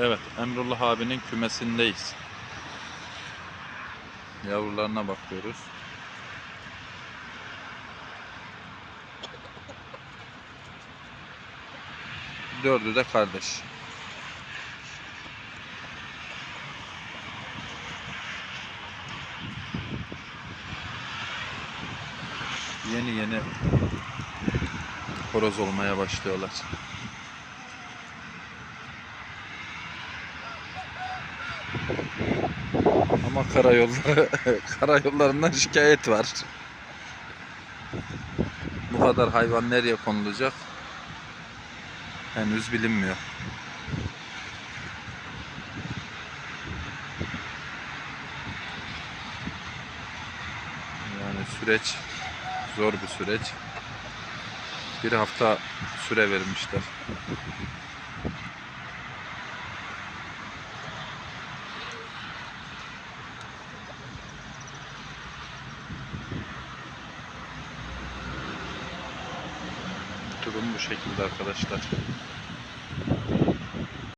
Evet, Emrullah abinin kümesindeyiz. Yavrularına bakıyoruz. Dördü de kardeş. Yeni yeni horoz olmaya başlıyorlar. Ama karayolları karayollarından şikayet var. Bu kadar hayvan nereye konulacak? Henüz bilinmiyor. Yani süreç zor bir süreç. Bir hafta süre vermişler. Durum bu şekilde arkadaşlar.